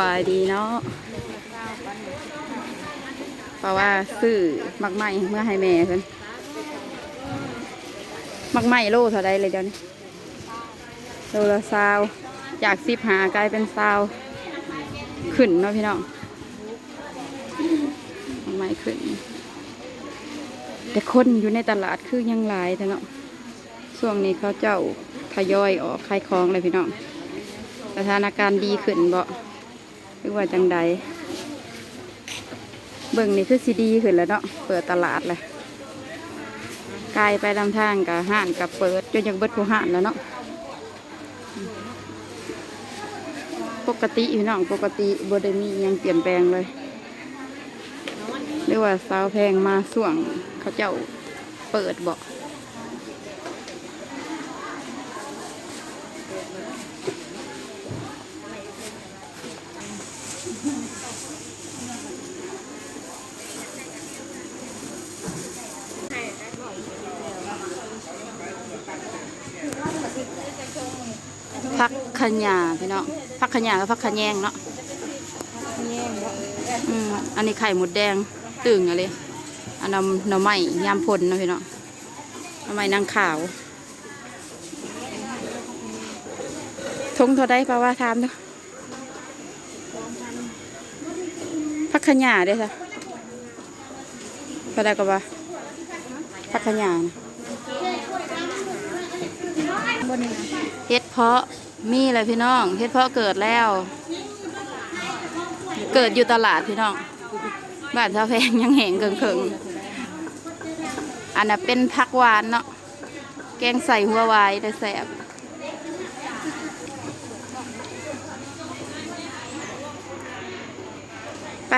บายดีเนาะเพราะว่าซื้อมักไหม้เมื่อให้แม่เพิ่นมักไหม้โลเท่าไรเลยเดี๋ยวนี้โลละซาวจากสิบหากลายเป็นซาวขึ้นเนาะพี่น้องมักไหม้ขึ้น แต่คนอยู่ในตลาดคือยังหลายแต่เนาะช่วงนี้เขาเจ้าทยอยออกขายของเลยพี่น้องสถานการณ์ดีขึ้นบ่ หรือว่าจังใดเบิ่งนี่คือสิดีขึ้นแล้วเนาะเปิดตลาดเลยกลายไปลำทางกับห้านกับเปิดจนยังเบิดผู้ห้านแล้วเนาะปกติพี่น้องปกติบ่ได้มียังเปลี่ยนแปลงเลยหรือว่าสาวแพงมาส่วงเขาเจ้าเปิดบ่พัก ขยาพี่น้องพักขยากับพักขแยงเนาะอืมอันนี้ไข่หมดแดงตึงอะไรอันนั้นหน่อไม้ยามพลเนาะพี่น้องหน่อไม้นางขาวทงเท่าได้ปะว่าทามเนาะพักขยาเด้ค่ะเท่าได้ก็ว่าพักขยานะเฮ็ดเพาะ มีเลยพี่น้องเฮ็ดเพาะเกิดแล้ว เกิดอยู่ตลาดพี่น้องบ้านเท่าแพงยังแหงเกิงเกิงอันนั้นเป็นพักหวานเนาะแกงใส่หัวไวายได้แสบไป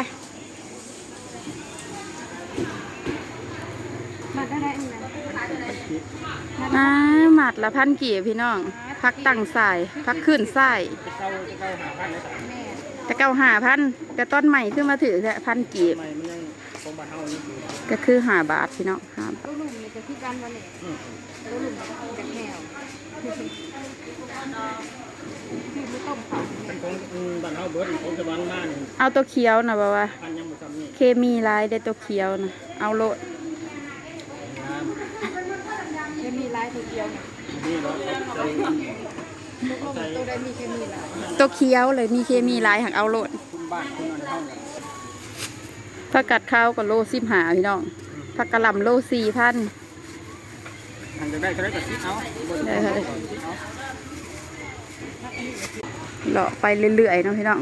มาได้ได้ไหม อ่าหมัดละพันกี่พี่น้อง พักตั้งสายพักขึ้นสายจะเข้าจะเข้าหาพันเลยแม่แต่เก้าหาพันแต่ต้นใหม่ขึ้นมาถือแค่พันกีบใหม่มันยังก็คือหาบาทพี่น้องหาบาทเอาตัวเขียวนะบ่าวว่าพันยังบ่ซ้ำนี่เคมีลายได้ตัวเขียวนะเอาโลด งาม จะมีลาย ตัวเดียวเนี่ยตัวใดมีแค่มีลายตัวเขียวเลยมีเคมีลายหักเอาโลดคุณบ้านคุณอันเฮาเนี่ยผักกัดข้าวกับโลสิบหาพี่น้องผักกระหล่ำโลสี่พันได้เท่าไหร่ก็คิดเอาบ่ได้ได้เท่าไหร่คิดเอาเลาะไปเรื่อยๆเนาะพี่น้อง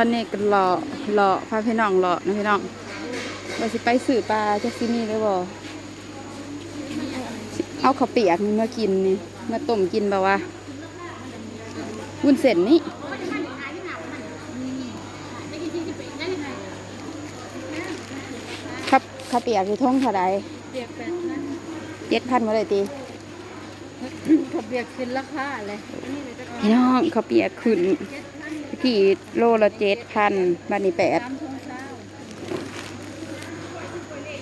อนนี้ก็เลาะเลาะพาพี่น้องเลาะนะพี่น้องว่าสิไปสื่อปลาจากที่นี่เลยบ่เอาข้าวเปียกนี่มากินนี่มาต้มกินแบบว่าวุ้นเส้นนี่ข้าวข้าวเปียกอยู่ท้องเท่าไรเบียกแปดนะเจ็ดพันมาเลยตีเขาเบียกขึ้นราคาเลยนี่เลยจะพี่น้องข้าวเปียกขึ้น กี่โลละเจ็ดพันบาทนี้แปดสามทงเช้า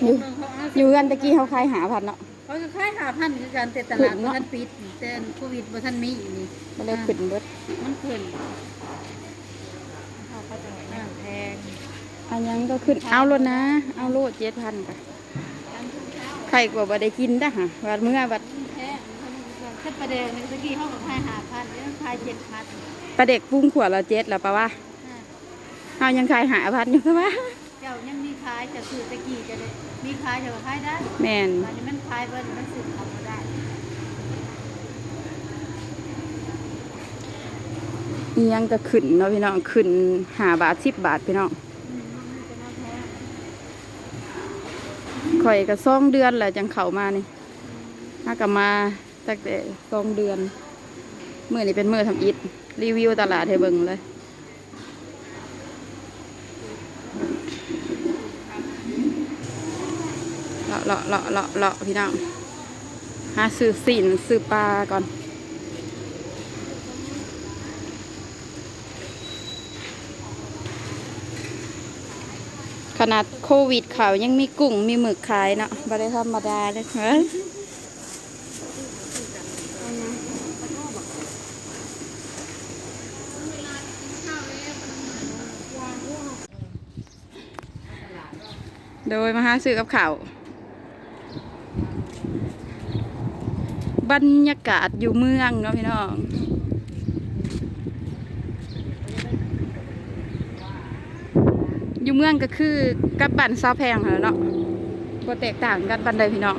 อยู่เมืองเขาอาอยู่กันตะกี้เขาขายหาพันเนาะเขาจะขายหาพันคือการแต่ตลาดบ่ท่านปิดแต่โควิดบ่ท่านมีอยู่นี่ก็เลยขึ้นเบิดมันขึ้นเขาก็จะอ่าแพงอันยังก็ขึ้นเอาโลดนะ เอาโลดเจ็ดพันค่ะสามทงเช้าใครกว่าบ่ได้กินได้อฮะวัดเมื่อวัดแพงขั้นประเดิมเมื่อกี้เขาบอกขายหาพันเดี๋ยวขายเจ็ดพัน ปลาเด็กปรุ้งขวดละเจ็ดแล้วปะว่าอ่าเอายังขายหาพันอยู่ปะว่าเจ้ายังมีขายจะคือตะกี้จะได้มีขายจะว่าขายได้แมนอันนี้มันขายเบิ้ลมันสุดเขาบ่ได้อิหยังก็ขึ้นเนาะพี่น้องขึ้นหาบาทสิบบาทพี่น้องอืมมันจะมาแพงข่อยก็สองเดือนแหละจังเข้ามานี่ถ้ากับมาตั้งแต่สองเดือนเมื่อนี้เป็นเมื่อทำอิฐ รีวิวตลาดให้เบิ่งเลยเลาะเลาะเลาะเลาะพี่น้องหาซื้อสินซื้อปลาก่อนขนาดโควิดเขายังมีกุ้งมีหมึกขายเนาะบริธรรมดาเลยเฮ้ โดยมาหาซื้อกับข้าวบรรยากาศอยู่เมืองเนาะพี่น้องอยู่เมืองก็คือกับบันซาแพงค่ะเนาะก็แตกต่างกันบันใดพี่น้อง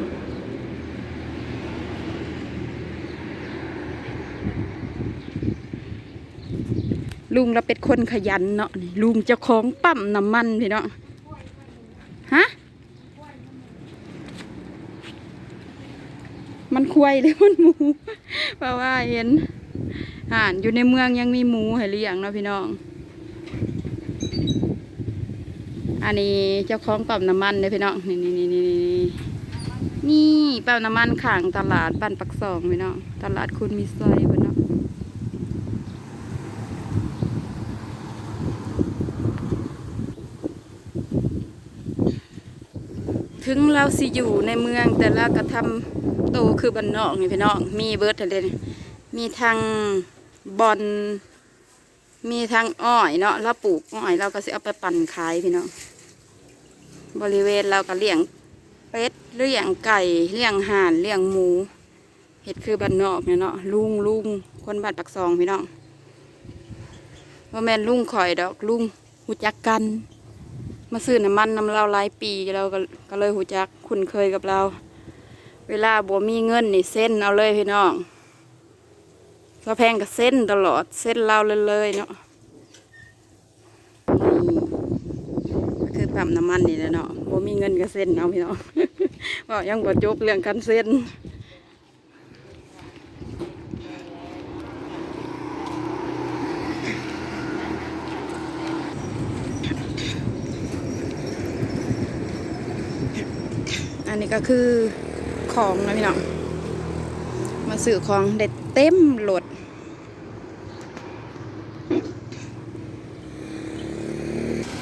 ลุงเราเป็นคนขยันเนาะลุงเจ้าของปั๊มน้ำมันพี่น้อง ฮะ ควยหรือมันหมู เพราะว่าเห็นห่านอยู่ในเมืองยังมีหมูให้เลี้ยงเนาะพี่น้อง อันนี้เจ้าของปั๊มน้ำมันเลยพี่น้อง นี่นี่นี่นี่นี่นี่ปั๊มน้ำมันข้างตลาดบ้านปักซองพี่น้อง ตลาดคุณมีซอยพี่น้องถึงเราสิอยู่ในเมืองแต่เราก็ทำ โตคือบ้านนอกนี่พี่น้องมีเบิร์ดอะไรนี่มีทางบอลมีทางอ้อยเนาะเราปลูกอ้อยเราก็สิเอาไปปั่นขายพี่น้องบริเวณเราก็เลี้ยงเป็ดเลี้ยงไก่เลี้ยงห่านเลี้ยงหมูเห็ดคือบ้านนอกเนี่ยเนาะลุงลุงคนบ้านปักซองพี่น้องว่าแม่นลุงข่อยดอกลุงหูจักกัน มาซื้อน้ำมันน้ำเราหลายปีเราก็ก็เลยหูจักคุ้นเคยกับเรา เวลาบ่มีเงินนี่เส้นเอาเลยพี่น้องเราแพงกับเส้นตลอดเส้นเราเลยเลยเนาะนี่ก็คือปั๊มน้ำมันนี่แหละเนาะบ่มีเงินก็เส้นเอาพี่น้องว่ายังบ่จบเรื่องการเส้นอันนี้ก็คือ ของนะพี่น้องมาสื่อของเด็ดเต็มโหลด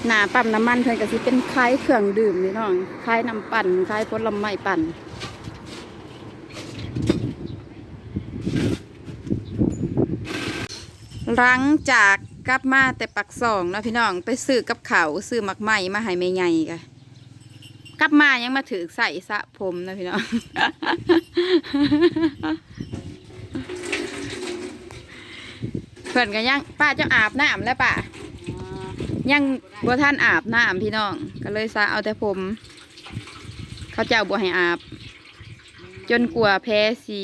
หนาปั๊มน้ำมันเพิ่อนก็สิเป็นคล้ายเครื่องดื่มนี่น้องคล้ายน้ำปั่นคล้ายผลไม้ปั่นหลังจากกลับมาแต่ปักสองนะพี่น้องไปซื้อกับเขาซื้อมักไหม้มาให้แม่ใหญ่กัน กลับมายังมาถือใส่สะผมนะพี่น้อง เพื่อนกันยังป้าเจ้าอาบน้ำแล้วป่ะยังบัวท่านอาบน้ำพี่น้อง ก็เลยซาเอาแต่ผม เขาเจ้าบัวให้อาบ จนกลัวแพ้สี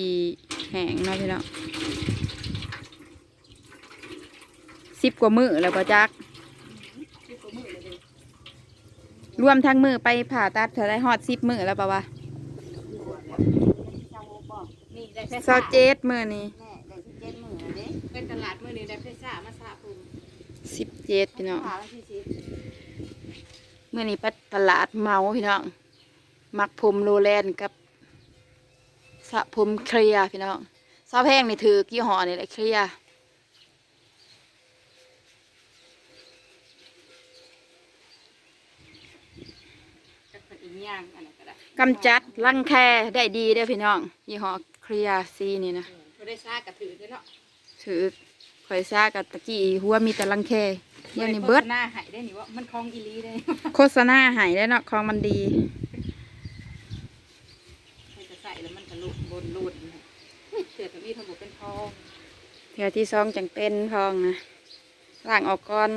แห้งนะพี่น้องสิบกว่ามือแล้วปะจัก รวมทั้งมือไปผ่าตัดเธอได้ฮอดสิบมือแล้วปะวะนี่ได้แค่เศร้าเจ็ดมือนี่แม่ได้สิบเจ็ดหมื่นเด้เป็นตลาดมื้อนี้ได้แค่ซ่ามาสระผมสิบเจ็ดพี่น้องขาละสี่สิบเมื่อนี้ไปตลาดเมาพี่น้องมักผมโรแลนด์กับสระผมเคลียร์พี่น้องซาแพงนี่ถือกี่ห่อนี่แหละเคลียร์ จักเป็นอีกอ ย่างอันนั้นก็ได้กำจัดรังแคได้ดีเด้อพี่น้องยี่ห้อเคลียร์ซีนี่นะบ่ได้ซ่ากระถือเด้อเนาะถือข่อยซ่ากับตะกี้หัวมีแต่รังแคเดี๋ยวนี้เบิดหน้าหายได้นี่ว่ามันคลองอีหลีได้โฆษณาใหายได้วเนาะของมันดีมันจะใส่แล้วมันก็ลุกบนลุดนะเสือตัวนี้ทั้งหมดเป็นทองเดี๋ยวที่ซองจังเป็นพองนะล้างออกก่อน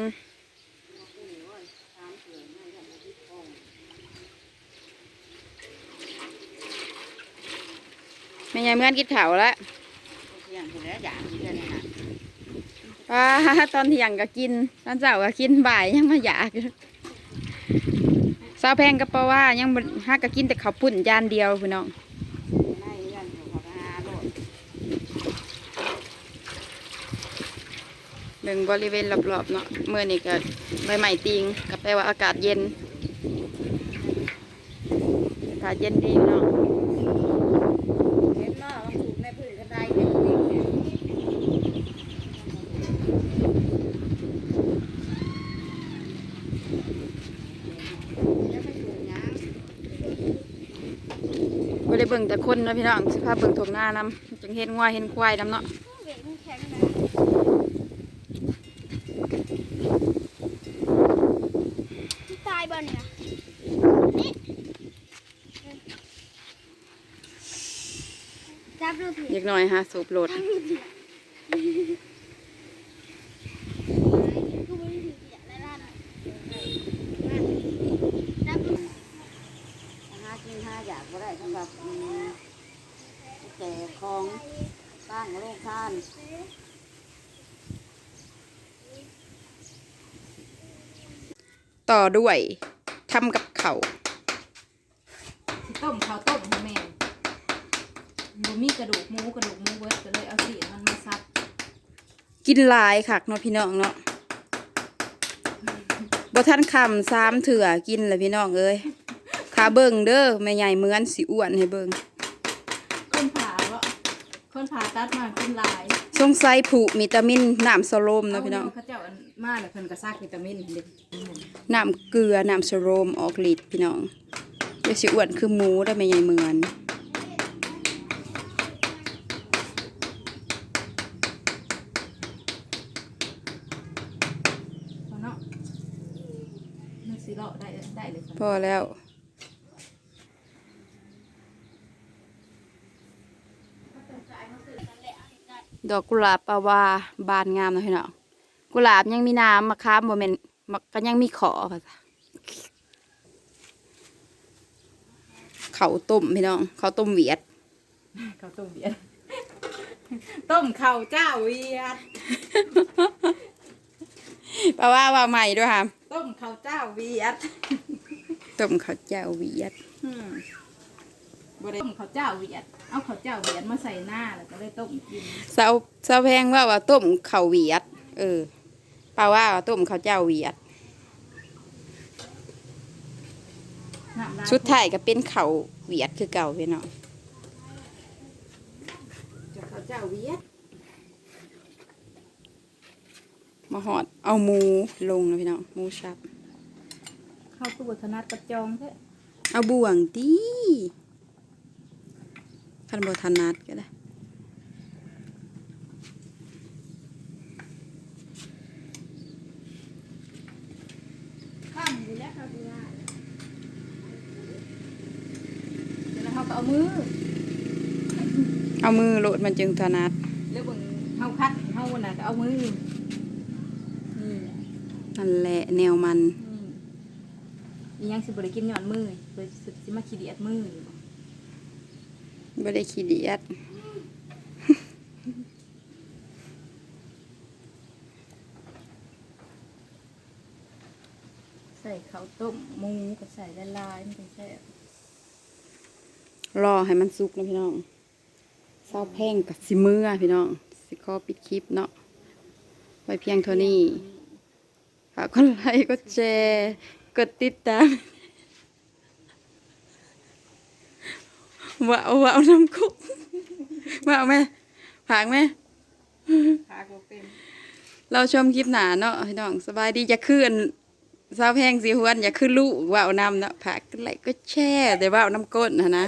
ไม่ยายเมื่อนกินข้าวแล้วอย่างที่แล้วอย่างที่แล้วนะป้าตอนเที่ยงก็กิน ตอนเช้าก็กินบ่ายยังมาอยากอยู่สาวแพงก็เพราะว่ายังบ่ฮักก็กินแต่ข้าวปุ้นจานเดียวพี่น้องในยันของเขาหาโลดเบิ่งบริเวณรอบๆเนาะเมื่อนี้ก็ใบไม้ติงก็แปลว่าอากาศเย็น อากาศเย็นดีเนาะ เห็นเนาะมันถูกในพื้นกันได้เป็นจริงเนี่ย บ เบิ่งแต่คนเนาะพี่น้องสิพาเบิ่งถงหน้านำจังเห็นงัวเห็นควายนำเนาะเวทมันแข็งนะที่ตายบ่เนี่ยนี่จับดูผิดเด็กน้อยฮะสูบโหลด จับดูผิดกูไม่ได้ถือเสียแล้วล่ะจับดู หา กินหาอยากบ่ได้สำหรับอืมแต่ของตั้งโรงทานต่อด้วยทำกับเขาวสิต้มข้าวต้มให้แม่บ่มีกระดูกหมูกระดูกหมูเบิดก็เลยเอาสีมันมาซับกินหลายคักเนาะพี่น้องเนาะบ่ทันคำสามเถื่อกินเลยพี่น้องเอ้ย ขาเบิ่งเด้อแม่ใหญ่เหมือนสิอ้วนให้เบิ่งคนผ่าว่าคนผ่าตัดมาเป็นหลายสงสัยผูวิตามินน้ำสโลมเนาะพี่น้องเขาเจ้าอันมาแล้วเพิ่นก็ซักวิตามินให้เด็กน้ำเกลือน้ำสโลมออกฤทธิ์พี่น้องเดี๋ยวสิอ้วนคือหมูได้แม่ใหญ่เหมือนเนาะมันสิเลาะได้ได้เลยค่ะพอแล้ว ดอกกุหลาบปาวาบานงามเนาะพี่น้องกุหลาบยังมีน้ำมะขามบ่แม่นมะก็ยังมีขอค่ะจ้ะเขาวต้มพี่น้องเขาวต้มเวียดข้าวต้มเวียด ต้มข้าวเจ้าเวียดปาว่าว่าใหม่ด้วยค่ะ ต้มข้าวเจ้าเวียด ต้มข้าวเจ้าเวียดอืมบ่ได้ต้มข้าวเจ้าเวียด เอาข้าวเจ้าเวียดมาใส่หน้าแล้วก็เลยต้มกินสาวสาวแพงว่าว่าต้มข้าวเวียด เออปาว่าว่าต้มข้าวเจ้าเวียด น้ำลายชุดไทายก็เป็นข้าวเวียดคือเก่าพี่น้องข้าวเจ้าเวียดมาหอดเอาหมูลงนะพี่น้องหมูชับข้าวตู้ธนัดกระจองเถอะเอาบ่วงดี คันบ่ถนัดก็ได้ข้ามอยู่แล้วครับว่าแล้วเขาก็เอามือ เอามือโหลดมันจึงถนัดแล้วเบิ่งเฮาคัดเฮาน่ะก็เอามือนี่นั่นแหละแนวมันนี่อีหยังสิบ่ได้กินย้อนมือเลยสิสิมาขี้เดียดมืออยู่บ่ บ่ได้ขี้เดียดใส่ข้าวต้มหมูก็ใส่ละลายมันเป็นแซ่บรอให้มันสุกนะพี่น้องเศร้าแพงกับสิมือพี่น้อง สิขอปิดคลิปเนาะไว้เพียงเท่านี้ฝากกดไลค์กดแชร์ กดติดตาม ว่าวว้าน้ำคุกว่าวไหมผางไหมผาก็เป็นเราชมคลิปหนาเนาะพี่น้องสบายดีจะขึ้นสาวแพงสีหวนอย่าขึ้นลูกว่าวนำเนาะผักไลก็แช่แต่ว่าเอาน้ำก้นนะนะ